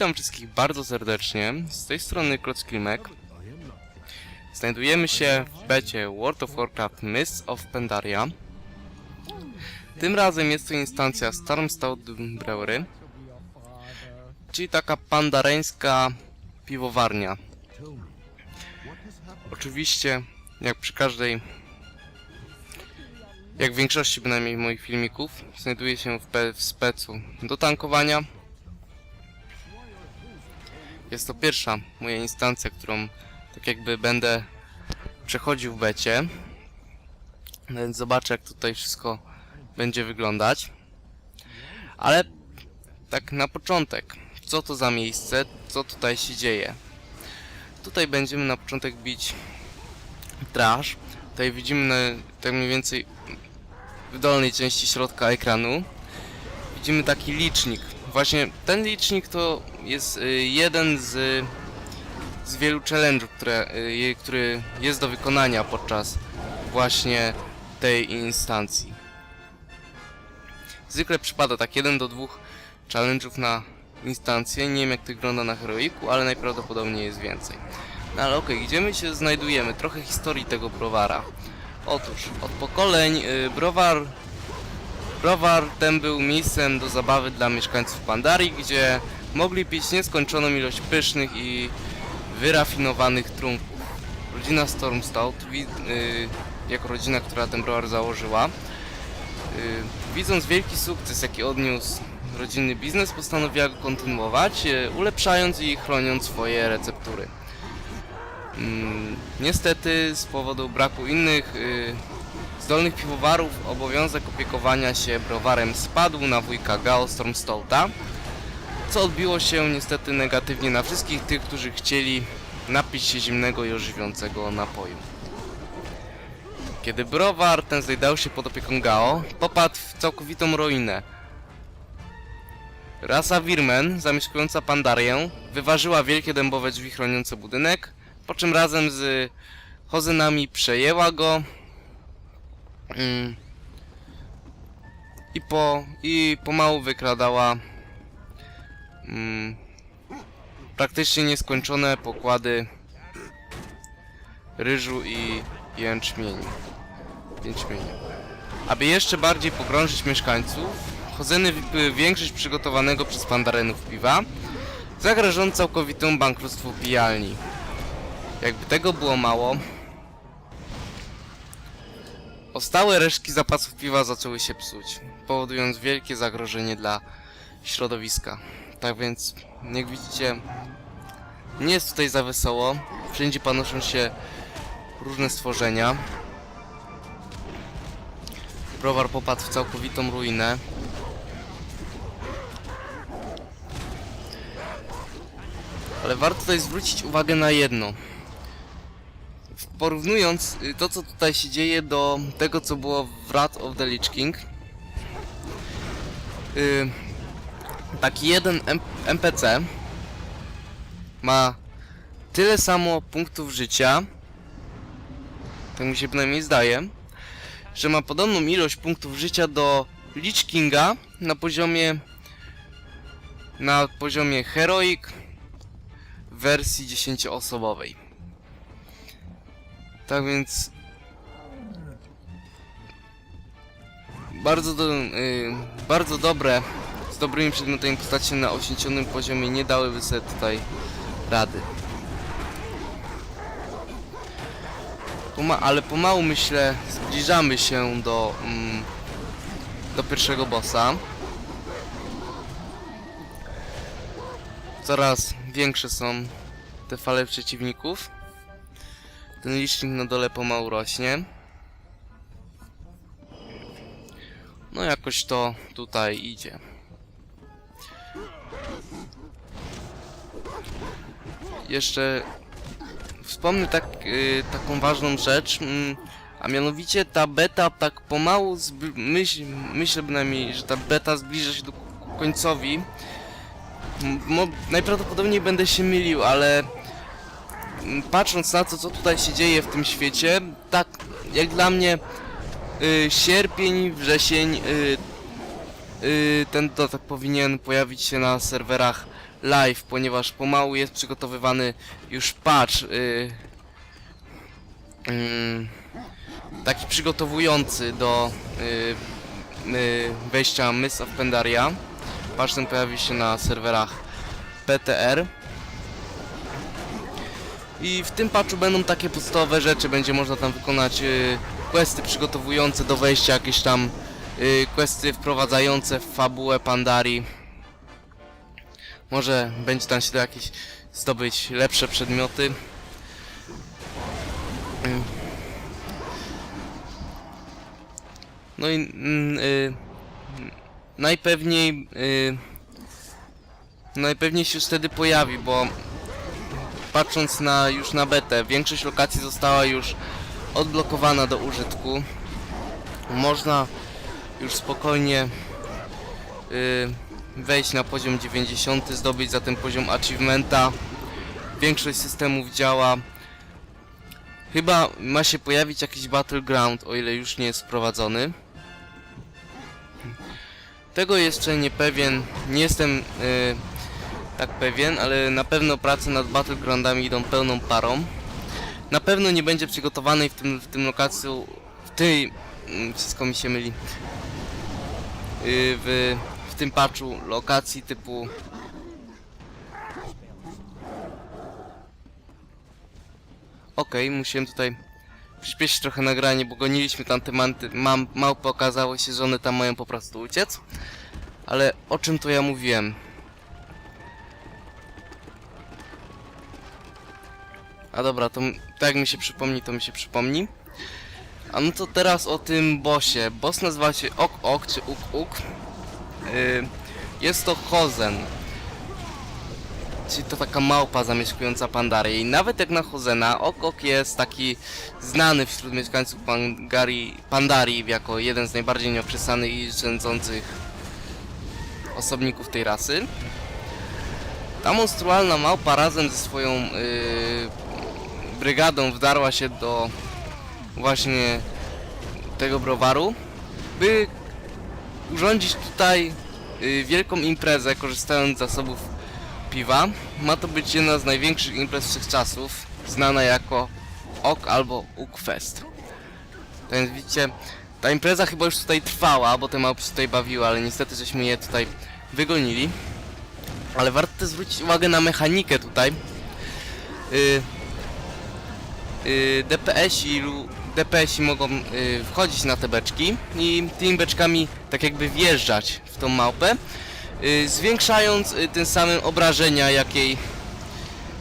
Witam wszystkich bardzo serdecznie. Z tej strony Klocklimek. Znajdujemy się w becie World of Warcraft Mists of Pandaria. Tym razem jest to instancja Stormstout Brewery, czyli taka pandareńska piwowarnia. Oczywiście, jak przy każdej, jak w większości bynajmniej moich filmików, znajduje się w, w specu do tankowania. Jest to pierwsza moja instancja, którą tak jakby będę przechodził w becie. Więc zobaczę jak tutaj wszystko będzie wyglądać. Ale tak na początek, co to za miejsce, co tutaj się dzieje. Tutaj będziemy na początek bić trash. Tutaj widzimy tak mniej więcej w dolnej części środka ekranu widzimy taki licznik. Właśnie ten licznik to jest y, jeden z, z wielu challenge'ów, y, który jest do wykonania podczas właśnie tej instancji. Zwykle przypada tak jeden do dwóch challenge'ów na instancję. Nie wiem jak to wygląda na heroiku, ale najprawdopodobniej jest więcej. No ale okej, gdzie my się znajdujemy? Trochę historii tego browara. Otóż, od pokoleń y, browar Browar ten był miejscem do zabawy dla mieszkańców Pandarii, gdzie mogli pić nieskończoną ilość pysznych i wyrafinowanych trunków. Rodzina Stormstout, wi- y, jako rodzina, która ten browar założyła, y, widząc wielki sukces, jaki odniósł rodzinny biznes, postanowiła go kontynuować, y, ulepszając i chroniąc swoje receptury. Mm, niestety z powodu braku innych y, zdolnych piwowarów obowiązek opiekowania się browarem spadł na wujka Gao Stormstouta, co odbiło się niestety negatywnie na wszystkich tych, którzy chcieli napić się zimnego i ożywiącego napoju. Kiedy browar ten znajdał się pod opieką Gao, popadł w całkowitą ruinę. Rasa Wirmen, zamieszkująca Pandarię, wyważyła wielkie dębowe drzwi chroniące budynek, po czym razem z Hozynami przejęła go Mm. I po i pomału wykradała mm, praktycznie nieskończone pokłady ryżu i jęczmieniu. jęczmieniu. Aby jeszcze bardziej pogrążyć mieszkańców, wypiły większość przygotowanego przez Pandarenów piwa, zagrażając całkowitą bankructwu pijalni. Jakby tego było mało, Ostałe resztki zapasów piwa zaczęły się psuć, powodując wielkie zagrożenie dla środowiska. Tak więc, jak widzicie, nie jest tutaj za wesoło. Wszędzie panoszą się różne stworzenia. Browar popadł w całkowitą ruinę. Ale warto tutaj zwrócić uwagę na jedno porównując y, to, co tutaj się dzieje do tego, co było w Wrath of the Lich King, y, taki jeden NPC ma tyle samo punktów życia, tak mi się przynajmniej zdaje, że ma podobną ilość punktów życia do Lich Kinga na poziomie na poziomie Heroic w wersji 10-osobowej. Tak więc bardzo, do, y, bardzo dobre dobrymi przedmiotami postaci na oświęconym poziomie nie dałyby sobie tutaj rady. Poma ale pomału myślę zbliżamy się do, mm, do pierwszego bossa. Coraz większe są te fale przeciwników. Ten licznik na dole pomału rośnie. No jakoś to tutaj idzie. Jeszcze wspomnę tak, y, taką ważną rzecz, mm, a mianowicie ta beta tak pomału, myśl, myślę bynajmniej, że ta beta zbliża się do końcowi. Mo- najprawdopodobniej będę się mylił, ale m, patrząc na to, co tutaj się dzieje w tym świecie, tak jak dla mnie y, sierpień, wrzesień y, ten dodatek powinien pojawić się na serwerach live, ponieważ pomału jest przygotowywany już patch y, mm, taki przygotowujący do y, y, wejścia Miss of Pandaria. Patch ten pojawi się na serwerach PTR. I w tym patchu będą takie podstawowe rzeczy, będzie można tam wykonać y, questy przygotowujące do wejścia, jakieś tam y, questy wprowadzające w fabułę Pandarii. Może będzie tam się jakieś zdobyć lepsze przedmioty. No i mm, y, najpewniej y, najpewniej się wtedy pojawi, bo patrząc na już na betę, większość lokacji została już odblokowana do użytku. Można już spokojnie y, wejść na poziom 90, zdobyć za ten poziom achievementa. Większość systemów działa. Chyba ma się pojawić jakiś battleground, o ile już nie jest wprowadzony. Tego jeszcze nie pewien, nie jestem y, tak pewien, ale na pewno prace nad battlegroundami idą pełną parą. Na pewno nie będzie przygotowanej w tym, w tym lokacji, w tej, mm, wszystko mi się myli, yy, w tym patchu lokacji typu Okej, musiałem tutaj przyspieszyć trochę nagranie, bo goniliśmy tam te manty, mam, małpy, okazało się, że one tam mają po prostu uciec. Ale o czym to ja mówiłem? A dobra, to tak mi się przypomni, to mi się przypomni. A no to teraz o tym bossie. Boss nazywa się Ok Ok czy Uk Uk. Yy, jest to Hozen. Czyli to taka małpa zamieszkująca Pandarię. I nawet jak na Hozena, Ok Ok jest taki znany wśród mieszkańców Pangarii, Pandarii jako jeden z najbardziej nieoprzesanych i rządzących osobników tej rasy. Ta monstrualna małpa razem ze swoją yy, brygadą wdarła się do właśnie tego browaru, by urządzić tutaj yy, wielką imprezę, korzystając z zasobów piwa. Ma to być jedna z największych imprez wszechczasów, znana jako OK albo UK Fest. To więc widzicie, ta impreza chyba już tutaj trwała, bo te małpy tutaj bawiły, ale niestety żeśmy je tutaj wygonili. Ale warto zwrócić uwagę na mechanikę tutaj. Yy, yy, DPS-i, lu- DPS-i mogą yy, wchodzić na te beczki i tymi beczkami tak jakby wjeżdżać w tą małpę, yy, zwiększając yy, tym samym obrażenia, jakiej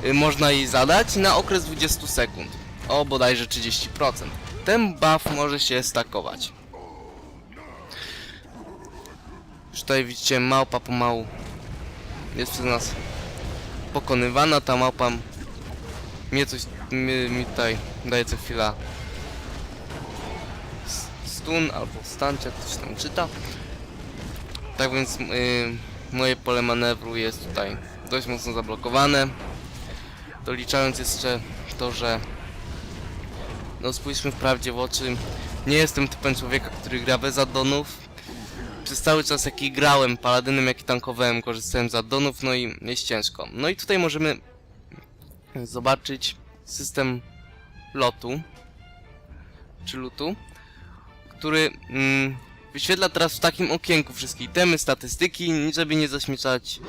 yy, można jej zadać na okres 20 sekund. O bodajże 30%. Ten buff może się stakować. Już tutaj widzicie małpa pomału jest przez nas pokonywana, ta małpa mnie coś, mi, mi tutaj daje co chwila stun albo stancie, jak ktoś tam czyta. Tak więc y, moje pole manewru jest tutaj dość mocno zablokowane. Doliczając jeszcze to, że no spójrzmy wprawdzie w oczy, nie jestem typem człowieka, który gra bez addonów, przez cały czas jaki grałem paladynem, jak i tankowałem, korzystałem z addonów, no i jest ciężko. No i tutaj możemy zobaczyć system lotu, czy lutu, który mm, wyświetla teraz w takim okienku wszystkie itemy, statystyki, żeby nie zaśmiecać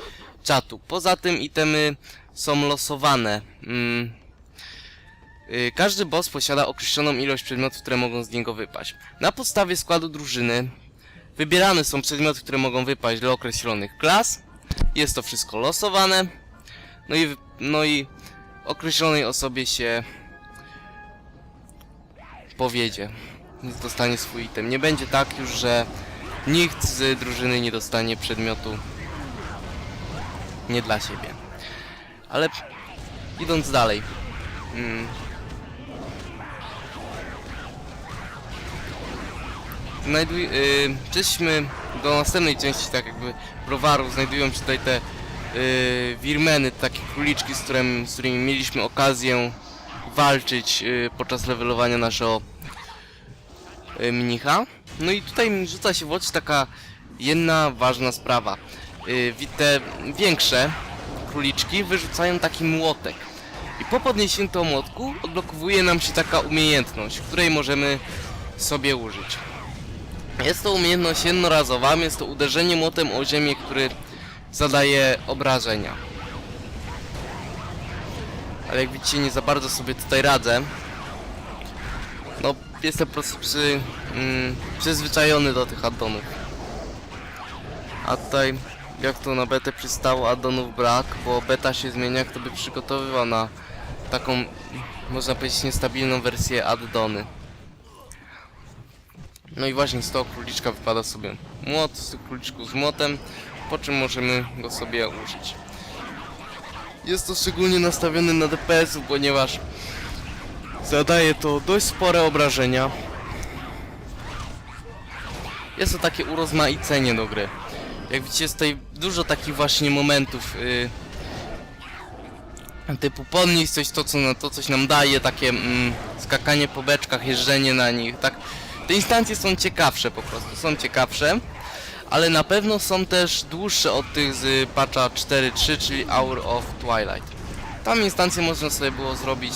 czatu. Poza tym itemy są losowane. Mm, y, każdy boss posiada określoną ilość przedmiotów, które mogą z niego wypaść. Na podstawie składu drużyny Wybierane są przedmioty, które mogą wypaść dla określonych klas. Jest to wszystko losowane. No i, no i określonej osobie się powiedzie. Dostanie swój item. Nie będzie tak już, że nikt z drużyny nie dostanie przedmiotu nie dla siebie. Ale idąc dalej. Mm, znajduj, yy, przejdźmy do następnej części, tak jakby browaru, znajdują się tutaj te yy, wirmeny, takie króliczki, z, którym, z którymi mieliśmy okazję walczyć yy, podczas levelowania naszego mnicha. No i tutaj rzuca się w oczy taka jedna ważna sprawa. Y, te większe króliczki wyrzucają taki młotek. I po podniesieniu tego młotku odblokowuje nam się taka umiejętność, której możemy sobie użyć. Jest to umiejętność jednorazowa, jest to uderzenie młotem o ziemię, który zadaje obrażenia. Ale jak widzicie, nie za bardzo sobie tutaj radzę. No, jestem po prostu przy, mm, przyzwyczajony do tych addonów. A tutaj, jak to na betę przystało, addonów brak, bo beta się zmienia, kto by przygotowywał na taką, można powiedzieć, niestabilną wersję addony. No i właśnie z tego króliczka wypada sobie młot, z tych z młotem, po czym możemy go sobie użyć. Jest to szczególnie nastawione na DPS, ponieważ zadaje to dość spore obrażenia. Jest to takie urozmaicenie do gry. Jak widzicie, jest tutaj dużo takich właśnie momentów yy, typu podnieść coś, to, co, na- to coś nam daje, takie mm, skakanie po beczkach, jeżdżenie na nich, tak. Te instancje są ciekawsze po prostu, są ciekawsze, ale na pewno są też dłuższe od tych z patcha 4.3, czyli Hour of Twilight. Tam instancje można sobie było zrobić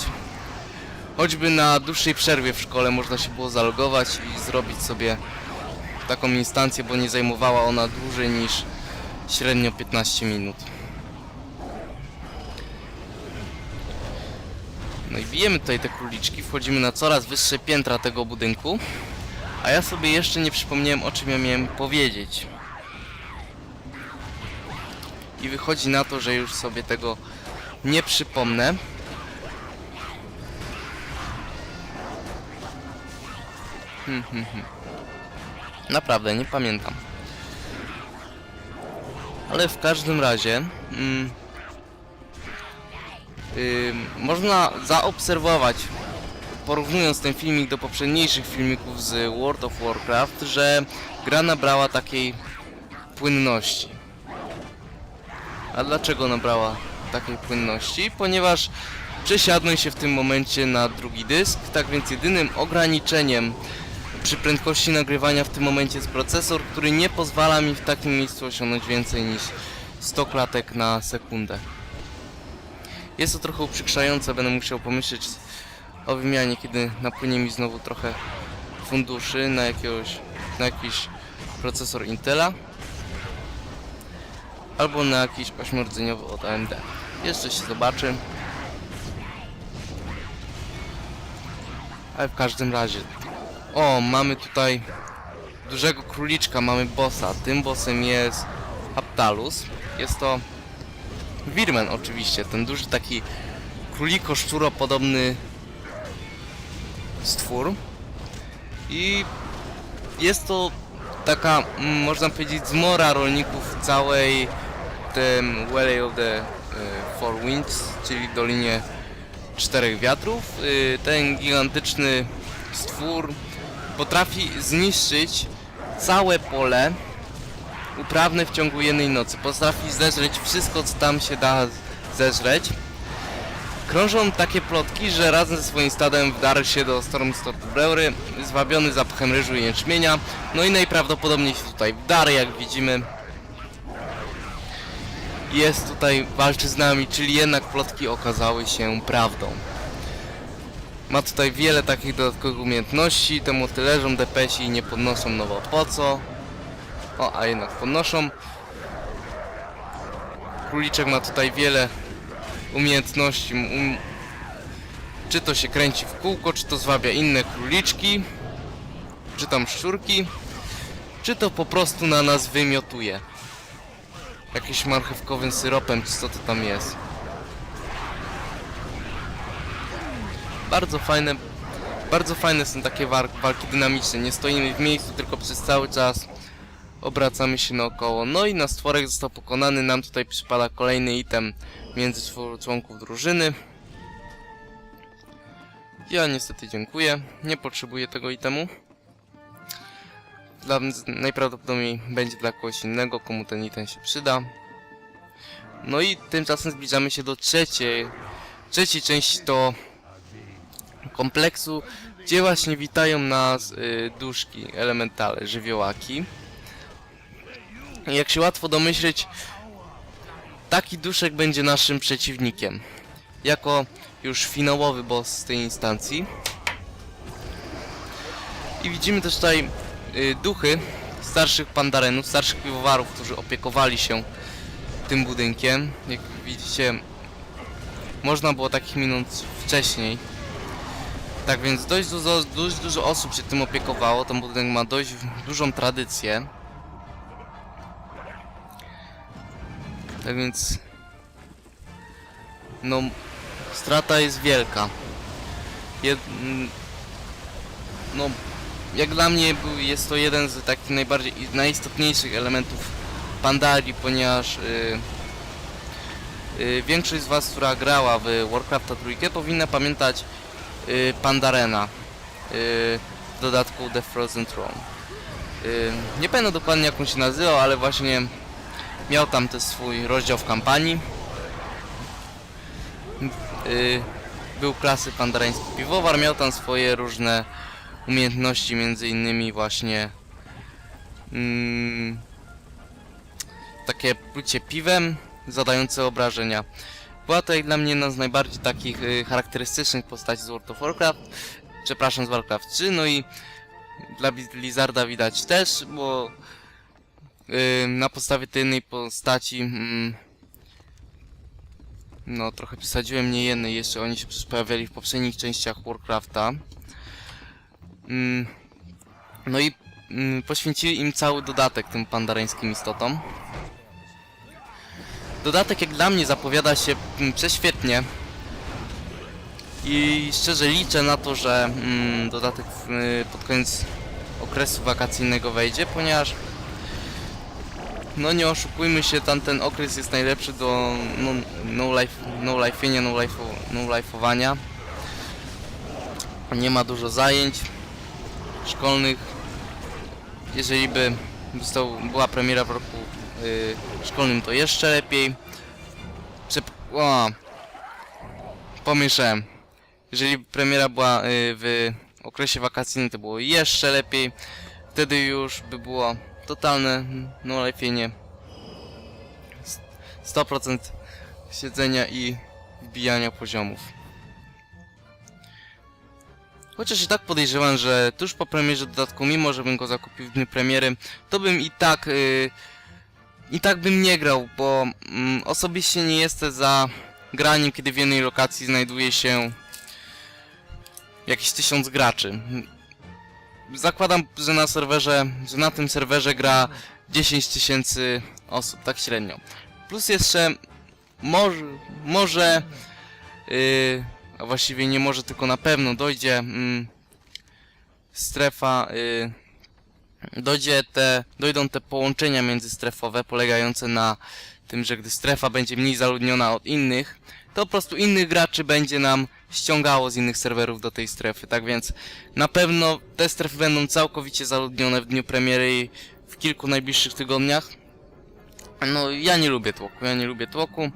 choćby na dłuższej przerwie w szkole można się było zalogować i zrobić sobie taką instancję, bo nie zajmowała ona dłużej niż średnio 15 minut. No i bijemy tutaj te króliczki, wchodzimy na coraz wyższe piętra tego budynku. A ja sobie jeszcze nie przypomniałem o czym ja miałem powiedzieć. I wychodzi na to, że już sobie tego nie przypomnę. Hmm, hmm, hmm. Naprawdę, nie pamiętam. Ale w każdym razie... Mm, ym, można zaobserwować, porównując ten filmik do poprzedniejszych filmików z World of Warcraft, że gra nabrała takiej płynności. A dlaczego nabrała takiej płynności? Ponieważ przesiadłem się w tym momencie na drugi dysk, tak więc jedynym ograniczeniem przy prędkości nagrywania w tym momencie jest procesor, który nie pozwala mi w takim miejscu osiągnąć więcej niż 100 klatek na sekundę. Jest to trochę uprzykrzające, będę musiał pomyśleć o wymianie, kiedy napłynie mi znowu trochę funduszy na jakiegoś, na jakiś procesor Intela albo na jakiś ośmiordzeniowy od AMD. Jeszcze się zobaczy. Ale w każdym razie. O, mamy tutaj dużego króliczka, mamy bossa. Tym bossem jest Aptalus. Jest to Wirmen oczywiście, ten duży taki króliko podobny stwór. I jest to taka, mm, można powiedzieć, zmora rolników całej tym Valley of the e, Four Winds, czyli Dolinie Czterech Wiatrów. Y, Ten gigantyczny stwór potrafi zniszczyć całe pole uprawne w ciągu jednej nocy. Potrafi zeżreć wszystko, co tam się da zeżreć. Krążą takie plotki, że razem ze swoim stadem wdarł się do Stormstone zwabiony zapachem ryżu i jęczmienia. No i najprawdopodobniej się tutaj wdarł, jak widzimy. Jest tutaj, walczy z nami, czyli jednak plotki okazały się prawdą. Ma tutaj wiele takich dodatkowych umiejętności, temu tylerzom DPS-i nie podnoszą, no bo po co? O, a jednak podnoszą. Króliczek ma tutaj wiele umiejętności. Um... Czy to się kręci w kółko, czy to zwabia inne króliczki, czy tam szczurki, czy to po prostu na nas wymiotuje. Jakimś marchewkowym syropem, co to tam jest. Bardzo fajne, bardzo fajne są takie walki dynamiczne. Nie stoimy w miejscu, tylko przez cały czas obracamy się naokoło. No i na stworek został pokonany. Nam tutaj przypada kolejny item między członków drużyny. Ja niestety dziękuję. Nie potrzebuję tego itemu. Dla, najprawdopodobniej będzie dla kogoś innego, komu ten item się przyda. No i tymczasem zbliżamy się do trzeciej, trzeciej części do kompleksu, gdzie właśnie witają nas y, duszki, elementale, żywiołaki. Jak się łatwo domyśleć, taki duszek będzie naszym przeciwnikiem. Jako już finałowy boss z tej instancji. I widzimy też tutaj y, duchy starszych pandarenów, starszych piwowarów, którzy opiekowali się tym budynkiem. Jak widzicie, można było takich minąć wcześniej. Tak więc dość dużo, dość dużo osób się tym opiekowało. Ten budynek ma dość dużą tradycję. Tak więc... No... Strata jest wielka. Jed... m, No... Jak dla mnie jest to jeden z takich najbardziej najistotniejszych elementów Pandarii, ponieważ y, y, większość z Was, która grała w Warcrafta trójkę, powinna pamiętać y, Pandarena y, w dodatku The Frozen Throne. Y, nie pamiętam dokładnie jak on się nazywał, ale właśnie miał tam ten swój rozdział w kampanii. Y, był klasy pandarański piwowar, miał tam swoje różne umiejętności, między innymi właśnie mm, takie plucie piwem zadające obrażenia. Była to jak dla mnie jedna z najbardziej takich y, charakterystycznych postaci z World of Warcraft, przepraszam z Warcraft 3, no i dla Blizzarda widać też, bo y, na podstawie tej jednej postaci mm, no trochę przesadziłem nie jednej, jeszcze oni się pojawiali w poprzednich częściach Warcrafta. Mm, no i mm, poświęcili im cały dodatek tym pandarańskim istotom. Dodatek jak dla mnie zapowiada się mm, prześwietnie. I szczerze liczę na to, że mm, dodatek y, pod koniec okresu wakacyjnego wejdzie, ponieważ no nie oszukujmy się, tamten okres jest najlepszy do no, no life, no life'ienia, no, life, no life'owania. Nie ma dużo zajęć szkolnych. Jeżeli by został, była premiera w roku y, szkolnym, to jeszcze lepiej. Przep o, pomieszałem. Jeżeli premiera była y, w okresie wakacyjnym, to było jeszcze lepiej. Wtedy już by było totalne no life'ienie. 100% siedzenia i wbijania poziomów. Chociaż i tak podejrzewam, że tuż po premierze dodatku, mimo że bym go zakupił w dniu premiery, to bym i tak y, i tak bym nie grał, bo mm, osobiście nie jestem za graniem, kiedy w jednej lokacji znajduje się jakieś tysiąc graczy. Zakładam, że na serwerze, że na tym serwerze gra 10 tysięcy osób, tak średnio. Plus jeszcze może, może yy, a właściwie nie może, tylko na pewno dojdzie mm, strefa, y, dojdzie te, dojdą te połączenia międzystrefowe polegające na tym, że gdy strefa będzie mniej zaludniona od innych, to po prostu innych graczy będzie nam ściągało z innych serwerów do tej strefy. Tak więc na pewno te strefy będą całkowicie zaludnione w dniu premiery i w kilku najbliższych tygodniach. No ja nie lubię tłoku, ja nie lubię tłoku.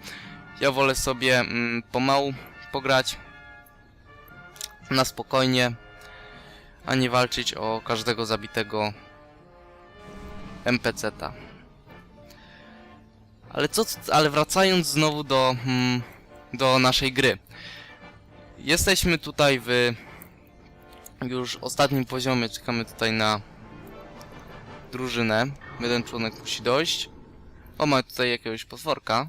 Ja wolę sobie mm, pomału pograć na spokojnie, a nie walczyć o każdego zabitego NPC-ta. Ale co, ale wracając znowu do, mm, do naszej gry. Jesteśmy tutaj w już ostatnim poziomie, czekamy tutaj na drużynę. Jeden członek musi dojść. O, mamy tutaj jakiegoś potworka.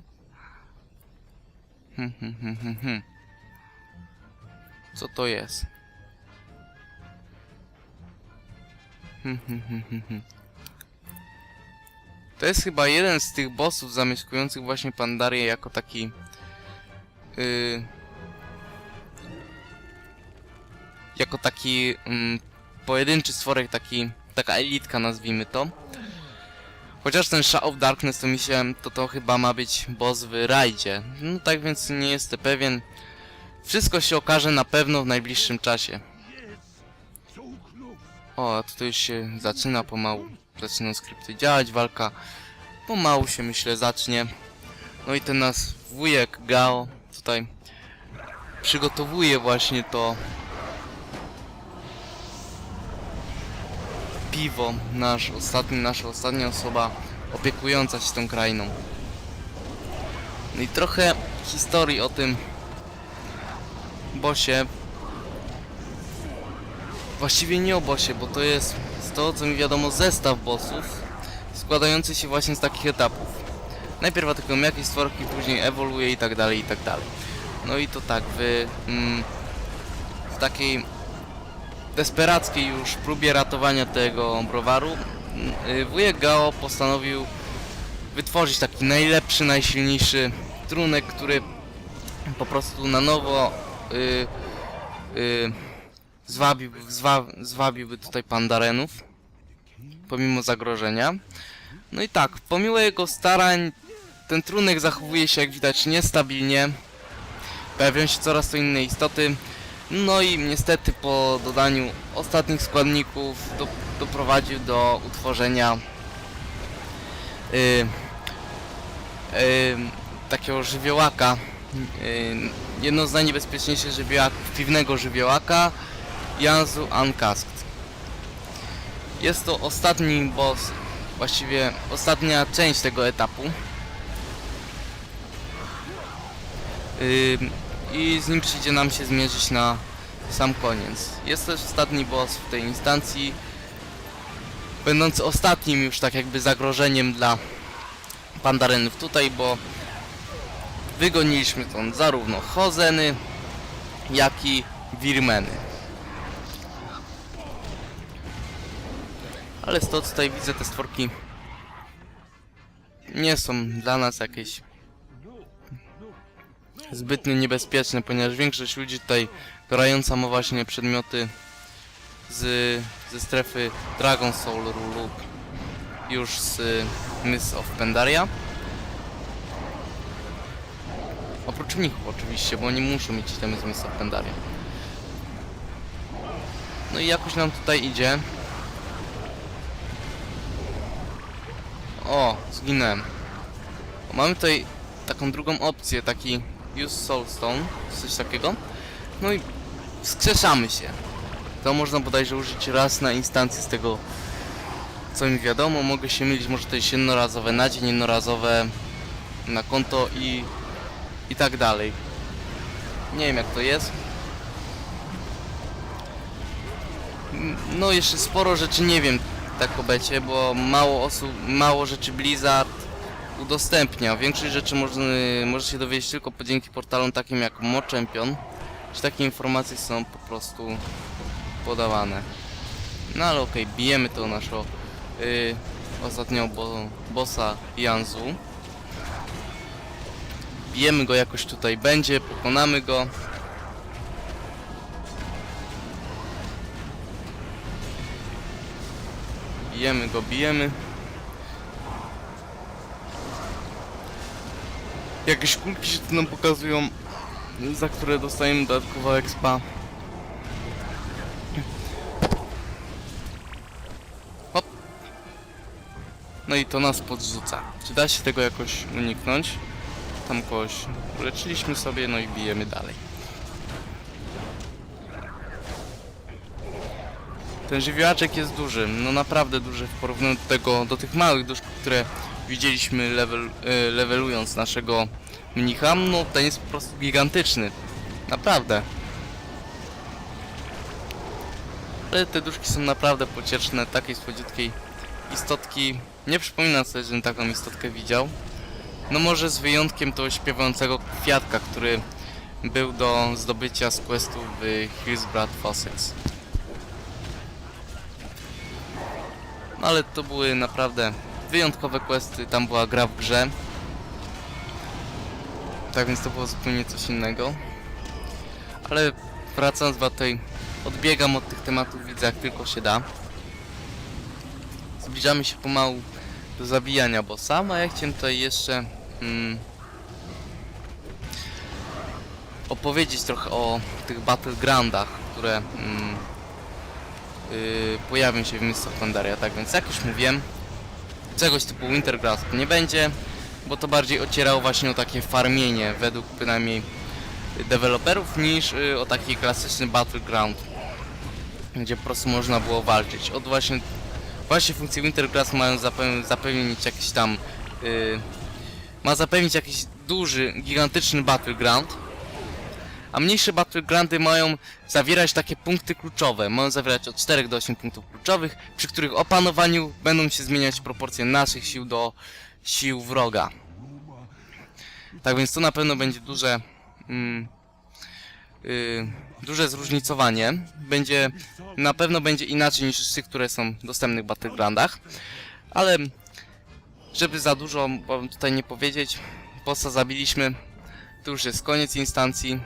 Hmm, hmm, hmm, hmm, hmm. Co to jest? Hmm, hmm, hmm, hmm, hmm. To jest chyba jeden z tych bossów zamieszkujących właśnie Pandarię jako taki... Yy, jako taki mm, pojedynczy stworek, taki, taka elitka nazwijmy to. Chociaż ten Shadow of Darkness to mi się, to to chyba ma być boss w rajdzie. No tak więc nie jestem pewien. Wszystko się okaże na pewno w najbliższym czasie. O, a tutaj się zaczyna pomału. Zaczynają skrypty działać, walka pomału się myślę zacznie. No i ten nas wujek Gao tutaj przygotowuje właśnie to piwo. Nasz ostatni, nasza ostatnia osoba opiekująca się tą krainą. No i trochę historii o tym bosie. Właściwie nie o bosie, bo to jest z co mi wiadomo zestaw bossów składający się właśnie z takich etapów. Najpierw atakują jakieś stworki, później ewoluuje i tak dalej, i tak dalej. No i to tak, w, mm, w takiej desperackiej już próbie ratowania tego browaru mm, wujek Gao postanowił wytworzyć taki najlepszy, najsilniejszy trunek, który po prostu na nowo y, y, zwabił, zwa, zwabiłby tutaj pandarenów pomimo zagrożenia. No i tak, pomimo jego starań ten trunek zachowuje się jak widać niestabilnie. Pojawiają się coraz to inne istoty. No i niestety po dodaniu ostatnich składników do, doprowadził do utworzenia y, y, takiego żywiołaka. Y, jedno z najniebezpieczniejszych żywiołaków, piwnego żywiołaka Janzu Uncasked. Jest to ostatni boss, właściwie ostatnia część tego etapu. Ym, I z nim przyjdzie nam się zmierzyć na sam koniec. Jest też ostatni boss w tej instancji, będący ostatnim już tak jakby zagrożeniem dla pandarenów tutaj, bo wygoniliśmy stąd zarówno Hozeny, jak i Wirmeny. Ale z to tutaj widzę, te stworki nie są dla nas jakieś zbytnio niebezpieczne, ponieważ większość ludzi tutaj grająca ma właśnie przedmioty z, ze strefy Dragon Soul lub już z Miss of Pandaria. Oprócz mnichów oczywiście, bo oni muszą mieć itemy z Miss of Pandaria. No i jakoś nam tutaj idzie. O, zginąłem. Mamy tutaj taką drugą opcję, taki Use Soulstone, coś takiego. No i wskrzeszamy się. To można bodajże użyć raz na instancję z tego, co mi wiadomo. Mogę się mylić, może to jest jednorazowe na dzień, jednorazowe na konto i, i tak dalej. Nie wiem jak to jest. No jeszcze sporo rzeczy nie wiem tak o becie, bo mało osób, mało rzeczy Blizzard udostępnia. Większość rzeczy można, może się dowiedzieć tylko dzięki portalom takim jak Mo Champion, gdzie takie informacje są po prostu podawane. No ale okej, bijemy to naszego y, ostatniego bo, bossa Janzu. Bijemy go jakoś tutaj będzie, pokonamy go. Bijemy go, bijemy. Jakieś kulki się tu nam pokazują, za które dostajemy dodatkowo expa. Hop. No i to nas podrzuca. Czy da się tego jakoś uniknąć? Tam kogoś uleczyliśmy sobie, no i bijemy dalej. Ten żywiołaczek jest duży, no naprawdę duży w porównaniu do tego, do tych małych duszków, które widzieliśmy level, e, levelując naszego mnicha, no ten jest po prostu gigantyczny. Naprawdę. Ale te duszki są naprawdę pocieszne, takiej słodziutkiej istotki. Nie przypominam sobie, żebym taką istotkę widział. No może z wyjątkiem tego śpiewającego kwiatka, który był do zdobycia z questu w Hillsbrad Fossils. No ale to były naprawdę wyjątkowe questy, tam była gra w grze. Tak więc to było zupełnie coś innego. Ale wracając do tej, odbiegam od tych tematów, widzę jak tylko się da. Zbliżamy się pomału do zabijania bossa, a ja chciałem tutaj jeszcze mm, opowiedzieć trochę o tych battlegroundach, które mm, pojawią się w of Pandaria, tak więc jak już mówiłem, czegoś typu Wintergrasp nie będzie, bo to bardziej ocierało właśnie o takie farmienie, według przynajmniej deweloperów, niż y, o taki klasyczny Battleground, gdzie po prostu można było walczyć. Od właśnie Właśnie funkcje Wintergrass mają zapew- zapewnić jakiś tam... Yy, ma zapewnić jakiś duży, gigantyczny battleground. A mniejsze battlegroundy mają zawierać takie punkty kluczowe. Mają zawierać od 4 do 8 punktów kluczowych, przy których opanowaniu będą się zmieniać proporcje naszych sił do sił wroga. Tak więc to na pewno będzie duże... Mm, yy, duże zróżnicowanie. Będzie na pewno będzie inaczej niż tych, które są dostępne w Battlegroundach. Ale żeby za dużo wam tutaj nie powiedzieć, bossa zabiliśmy. To już jest koniec instancji.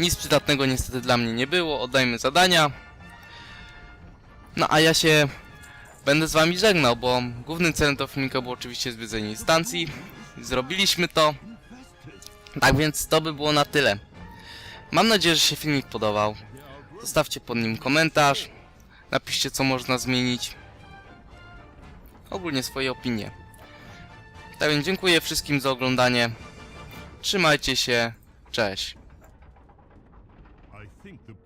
Nic przydatnego niestety dla mnie nie było. Oddajmy zadania. No a ja się będę z wami żegnał, bo głównym celem tego filmika było oczywiście zwiedzenie instancji. Zrobiliśmy to. Tak więc to by było na tyle. Mam nadzieję, że się filmik podobał. Zostawcie pod nim komentarz. Napiszcie co można zmienić. Ogólnie swoje opinie. Tak więc dziękuję wszystkim za oglądanie. Trzymajcie się. Cześć. think the